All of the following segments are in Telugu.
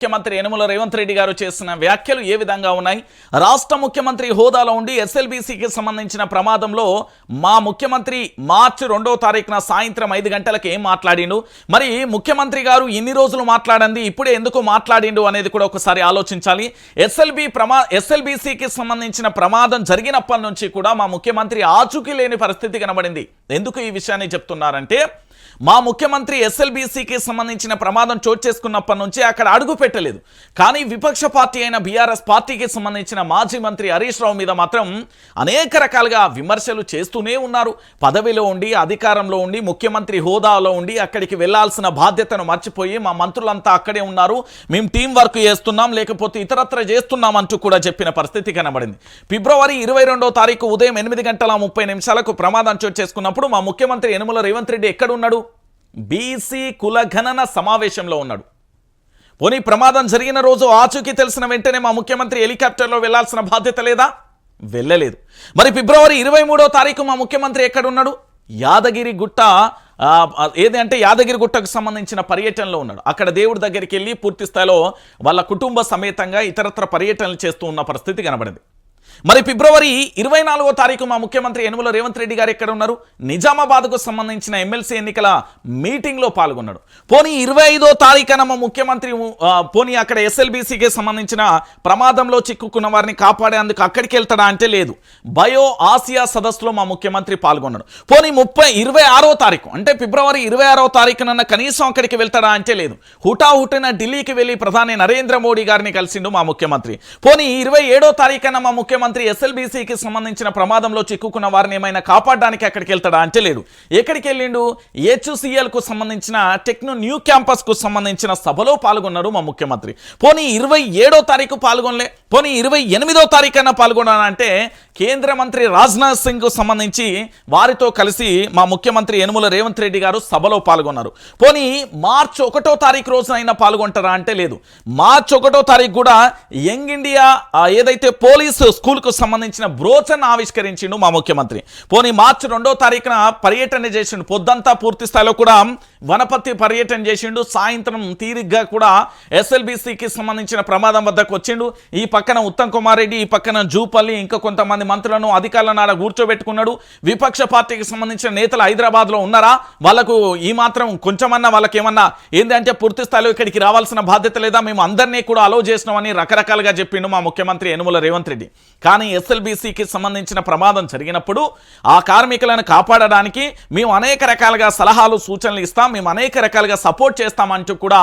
ముఖ్యమంత్రి యనుమల రేవంత్ రెడ్డి గారు చేసిన వ్యాఖ్యలు ఏ విధంగా ఉన్నాయి? రాష్ట్ర ముఖ్యమంత్రి హోదాలో ఉండి ఎస్ఎల్బీసీకి సంబంధించిన ప్రమాదంలో మా ముఖ్యమంత్రి మార్చి రెండో తారీఖున సాయంత్రం ఐదు గంటలకు ఏం మాట్లాడిండు? మరి ముఖ్యమంత్రి గారు ఇన్ని రోజులు మాట్లాడింది ఇప్పుడే ఎందుకు మాట్లాడిండు అనేది కూడా ఒకసారి ఆలోచించాలి. ఎస్ఎల్బి ప్రమా ఎస్ఎల్బీసీకి సంబంధించిన ప్రమాదం జరిగినప్పటి నుంచి కూడా మా ముఖ్యమంత్రి ఆచూకీ లేని పరిస్థితి కనబడింది. ఎందుకు ఈ విషయాన్ని చెప్తున్నారంటే మా ముఖ్యమంత్రి ఎస్ఎల్బీసీకి సంబంధించిన ప్రమాదం చోటు చేసుకున్నప్పటి నుంచి అక్కడ అడుగు పెట్టలేదు. కానీ విపక్ష పార్టీ అయిన బీఆర్ఎస్ పార్టీకి సంబంధించిన మాజీ మంత్రి హరీష్ రావు మీద మాత్రం అనేక రకాలుగా విమర్శలు చేస్తూనే ఉన్నారు. పదవిలో ఉండి అధికారంలో ఉండి ముఖ్యమంత్రి హోదాలో ఉండి అక్కడికి వెళ్ళాల్సిన బాధ్యతను మర్చిపోయి మా మంత్రులంతా అక్కడే ఉన్నారు. మేము టీం వర్క్ చేస్తున్నాం లేకపోతే ఇతరత్ర చేస్తున్నాం అంటూ కూడా చెప్పిన పరిస్థితి కనబడింది. ఫిబ్రవరి ఇరవై రెండో తారీఖు ఉదయం ఎనిమిది గంటల ముప్పై నిమిషాలకు ప్రమాదం చోటు చేసుకున్నప్పుడు మా ముఖ్యమంత్రి యనుమల రేవంత్ రెడ్డి ఎక్కడున్నాడు? బీసీ కులగణన సమావేశంలో ఉన్నాడు. పోనీ ప్రమాదం జరిగిన రోజు ఆచూకీ తెలిసిన వెంటనే మా ముఖ్యమంత్రి హెలికాప్టర్లో వెళ్ళాల్సిన బాధ్యత లేదా? వెళ్ళలేదు. మరి ఫిబ్రవరి ఇరవై మూడో తారీఖు మా ముఖ్యమంత్రి ఎక్కడున్నాడు? యాదగిరి గుట్ట ఏది అంటే యాదగిరి గుట్టకు సంబంధించిన పర్యటనలో ఉన్నాడు. అక్కడ దేవుడి దగ్గరికి వెళ్ళి పూర్తి స్థాయిలో వాళ్ళ కుటుంబ సమేతంగా ఇతరత్ర పర్యటనలు చేస్తూ ఉన్న పరిస్థితి కనబడింది. మరి ఫిబ్రవరి ఇరవై నాలుగో తారీఖు మా ముఖ్యమంత్రి యనుమల రేవంత్ రెడ్డి గారు ఎక్కడ ఉన్నారు? నిజామాబాద్కు సంబంధించిన ఎమ్మెల్సీ ఎన్నికల మీటింగ్లో పాల్గొన్నాడు. పోనీ ఇరవై ఐదో తారీఖున మా ముఖ్యమంత్రి పోనీ అక్కడ ఎస్ఎల్బీసీకి సంబంధించిన ప్రమాదంలో చిక్కుకున్న వారిని కాపాడేందుకు అక్కడికి వెళ్తాడా అంటే లేదు. బయో ఆసియా సదస్సులో మా ముఖ్యమంత్రి పాల్గొన్నాడు. పోనీ ముప్పై ఇరవై ఆరో తారీఖు అంటే ఫిబ్రవరి ఇరవై ఆరో తారీఖున కనీసం అక్కడికి వెళ్తాడా అంటే లేదు. హుటాహుటిన ఢిల్లీకి వెళ్ళి ప్రధాని నరేంద్ర మోడీ గారిని కలిసిండు మా ముఖ్యమంత్రి. పోనీ ఇరవై ఏడో తారీఖున మా ముఖ్యమంత్రి ఎస్ఎల్బీసీకి సంబంధించిన ప్రమాదంలో చిక్కుకున్న వారిని ఏమైనా కాపాడడానికి అక్కడికి వెళ్తాడా అంటే లేదు ఎక్కడికి వెళ్ళిండు? హెచ్సిఎల్కు సంబంధించిన టెక్నో న్యూ క్యాంపస్కు సంబంధించిన సభలో పాల్గొన్నారు మా ముఖ్యమంత్రి. పోనీ ఇరవై ఏడో తారీఖు పాల్గొనలే? పోనీ ఇరవై ఎనిమిదో తారీఖున పాల్గొనాలంటే కేంద్ర మంత్రి రాజ్నాథ్ సింగ్కు సంబంధించి వారితో కలిసి మా ముఖ్యమంత్రి యనుమల రేవంత్ రెడ్డి గారు సభలో పాల్గొన్నారు. పోనీ మార్చి ఒకటో తారీఖు రోజునైనా పాల్గొంటారా అంటే లేదు. మార్చి ఒకటో తారీఖు కూడా యంగ్ ఇండియా ఏదైతే పోలీసు స్కూల్కు సంబంధించిన బ్రోచన్ ఆవిష్కరించిండు మా ముఖ్యమంత్రి. పోనీ మార్చి రెండో తారీఖున పర్యటన చేసిండు పొద్దంతా పూర్తి స్థాయిలో కూడా వనపతి పర్యటన చేసిండు సాయంత్రం తీరిగ్గా కూడా ఎస్ఎల్బిసికి సంబంధించిన ప్రమాదం వద్దకు వచ్చిండు. ఈ పక్కన ఉత్తమ్ కుమార్ రెడ్డి ఈ పక్కన జూపల్లి ఇంకా కొంతమంది మంత్రులను అధికారులను ఆడ కూర్చోబెట్టుకున్నాడు. విపక్ష పార్టీకి సంబంధించిన నేతలు హైదరాబాద్లో ఉన్నారా? వాళ్ళకు ఈ మాత్రం కొంచెమన్నా వాళ్ళకి ఏమన్నా ఏంటంటే పూర్తి స్థాయిలో ఇక్కడికి రావాల్సిన బాధ్యత లేదా? మేము అందరినీ కూడా అలో చేసినామని రకరకాలుగా చెప్పిండు మా ముఖ్యమంత్రి యనుమల రేవంత్ రెడ్డి. కానీ ఎస్ఎల్బిసికి సంబంధించిన ప్రమాదం జరిగినప్పుడు ఆ కార్మికులను కాపాడడానికి మేము అనేక రకాలుగా సలహాలు సూచనలు ఇస్తాం. మేము అనేక రకాలుగా సపోర్ట్ చేస్తామంటూ కూడా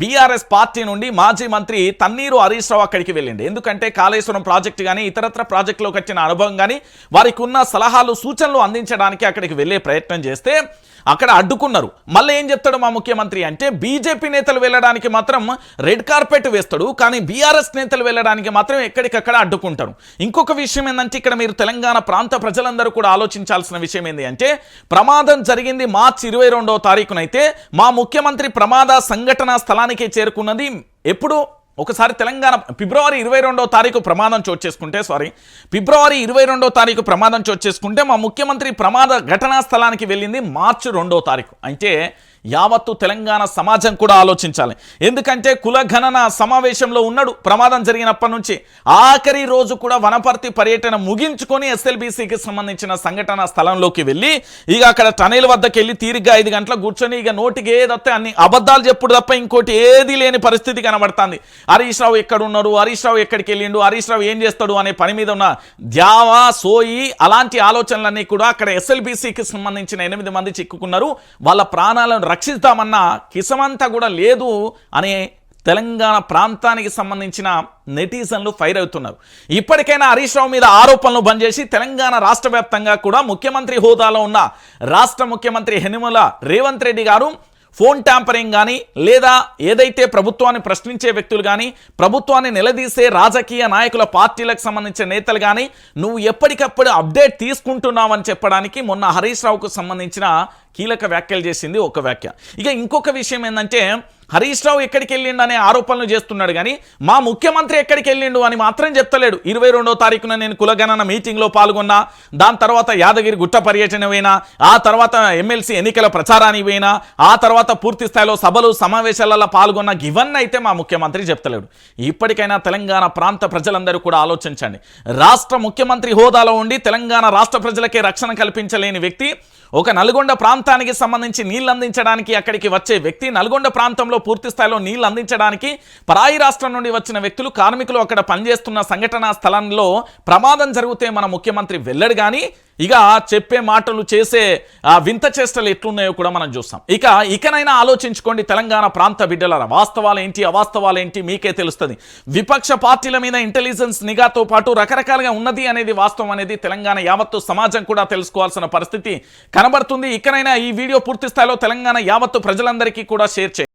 బీఆర్ఎస్ పార్టీ నుండి మాజీ మంత్రి తన్నీరు హరీష్ రావు అక్కడికి వెళ్ళింది. ఎందుకంటే కాళేశ్వరం ప్రాజెక్టు కానీ ఇతరత్ర ప్రాజెక్టులోకి వచ్చిన అనుభవం కానీ వారికి ఉన్న సలహాలు సూచనలు అందించడానికి అక్కడికి వెళ్ళే ప్రయత్నం చేస్తే అక్కడ అడ్డుకున్నారు. మళ్ళీ ఏం చెప్తాడు మా ముఖ్యమంత్రి అంటే బీజేపీ నేతలు వెళ్ళడానికి మాత్రం రెడ్ కార్పెట్ వేస్తాడు కానీ బీఆర్ఎస్ నేతలు వెళ్ళడానికి మాత్రం ఎక్కడికక్కడ అడ్డుకుంటారు. ఇంకొక విషయం ఏంటంటే ఇక్కడ మీరు తెలంగాణ ప్రాంత ప్రజలందరూ కూడా ఆలోచించాల్సిన విషయం ఏంటి అంటే ప్రమాదం జరిగింది మార్చి ఇరవై రెండవ తారీఖునైతే మా ముఖ్యమంత్రి ప్రమాద సంఘటన స్థలానికి చేరుకున్నది. ఎప్పుడు? ఒకసారి తెలంగాణ ఫిబ్రవరి ఇరవై రెండో తారీఖు ప్రమాదం చోటు చేసుకుంటే సారీ ఫిబ్రవరి ఇరవై రెండో తారీఖు ప్రమాదం చోటు చేసుకుంటే మా ముఖ్యమంత్రి ప్రమాద ఘటనా స్థలానికి వెళ్ళింది మార్చి రెండో తారీఖు. అంటే యావత్తు తెలంగాణ సమాజం కూడా ఆలోచించాలి. ఎందుకంటే కులగణన సమావేశంలో ఉన్నాడు. ప్రమాదం జరిగినప్పటి నుంచి ఆఖరి రోజు కూడా వనపర్తి పర్యటన ముగించుకొని ఎస్ఎల్బీసీకి సంబంధించిన సంఘటన స్థలంలోకి వెళ్ళి ఇక అక్కడ టనెల్ వద్దకు వెళ్ళి తీరిగ్గా ఐదు గంటల కూర్చొని ఇక నోటికి ఏదొస్తే అన్ని అబద్ధాలు చెప్పుడు తప్ప ఇంకోటి ఏది లేని పరిస్థితి కనబడుతుంది. హరీష్ రావు ఎక్కడున్నాడు హరీష్ రావు ఎక్కడికి వెళ్ళిండు? హరీష్ రావు ఏం చేస్తాడు అనే పని మీద ఉన్న ధ్యావా సోయి అలాంటి ఆలోచనలన్నీ కూడా అక్కడ ఎస్ఎల్బీసీకి సంబంధించిన ఎనిమిది మంది చిక్కుకున్నారు. వాళ్ళ ప్రాణాలను రక్షిస్తామన్న కిసమంతా కూడా లేదు అనే తెలంగాణ ప్రాంతానికి సంబంధించిన నెటిజన్లు ఫైర్ అవుతున్నారు. ఇప్పటికైనా హరీష్ రావు మీద ఆరోపణలు బంద్ చేసి తెలంగాణ రాష్ట్ర వ్యాప్తంగా కూడా ముఖ్యమంత్రి హోదాలో ఉన్న రాష్ట్ర ముఖ్యమంత్రి హెనుమల రేవంత్ రెడ్డి గారు ఫోన్ ట్యాంపరింగ్ కానీ లేదా ఏదైతే ప్రభుత్వాన్ని ప్రశ్నించే వ్యక్తులు కానీ ప్రభుత్వాన్ని నిలదీసే రాజకీయ నాయకుల పార్టీలకు సంబంధించిన నేతలు కానీ నువ్వు ఎప్పటికప్పుడు అప్డేట్ తీసుకుంటున్నావని చెప్పడానికి మొన్న హరీష్ రావుకు సంబంధించిన కీలక వ్యాఖ్యలు చేసింది ఒక వ్యాఖ్య. ఇక ఇంకొక విషయం ఏంటంటే హరీష్ రావు ఎక్కడికి వెళ్ళిండు అనే ఆరోపణలు చేస్తున్నాడు కానీ మా ముఖ్యమంత్రి ఎక్కడికి వెళ్ళిండు అని మాత్రం చెప్తలేడు. ఇరవై రెండో తారీఖున నేను కులగణన మీటింగ్లో పాల్గొన్నా దాని తర్వాత యాదగిరి గుట్ట పర్యటన పోయినా ఆ తర్వాత ఎమ్మెల్సీ ఎన్నికల ప్రచారానికి పోయినా ఆ తర్వాత పూర్తి స్థాయిలో సభలు సమావేశాలలో పాల్గొన్న ఇవన్నీ అయితే మా ముఖ్యమంత్రి చెప్తలేడు. ఇప్పటికైనా తెలంగాణ ప్రాంత ప్రజలందరూ కూడా ఆలోచించండి. రాష్ట్ర ముఖ్యమంత్రి హోదాలో ఉండి తెలంగాణ రాష్ట్ర ప్రజలకే రక్షణ కల్పించలేని వ్యక్తి ఒక నల్గొండ ప్రాంతానికి సంబంధించి నీళ్ళు అందించడానికి అక్కడికి వచ్చే వ్యక్తి నల్గొండ ప్రాంతంలో పూర్తి స్థాయిలో నీళ్ళు అందించడానికి పరాయి రాష్ట్రం నుండి వచ్చిన వ్యక్తులు కార్మికులు అక్కడ పనిచేస్తున్న సంఘటనా స్థలంలో ప్రమాదం జరిగితే మన ముఖ్యమంత్రి వెళ్ళడు కానీ ఇక చెప్పే మాటలు చేసే వింత చేష్టలు ఎట్లున్నాయో కూడా మనం చూస్తాం. ఇక ఇకనైనా ఆలోచించుకోండి తెలంగాణ ప్రాంత బిడ్డల వాస్తవాలు ఏంటి అవాస్తవాలు ఏంటి మీకే తెలుస్తుంది. విపక్ష పార్టీల మీద ఇంటెలిజెన్స్ నిఘాతో పాటు రకరకాలుగా ఉన్నది అనేది వాస్తవం అనేది తెలంగాణ యావత్తు సమాజం కూడా తెలుసుకోవాల్సిన పరిస్థితి కనబడుతుంది. ఇకనైనా ఈ వీడియో పూర్తి స్థాయిలో తెలంగాణ యావత్తు ప్రజలందరికీ కూడా షేర్ చేయండి.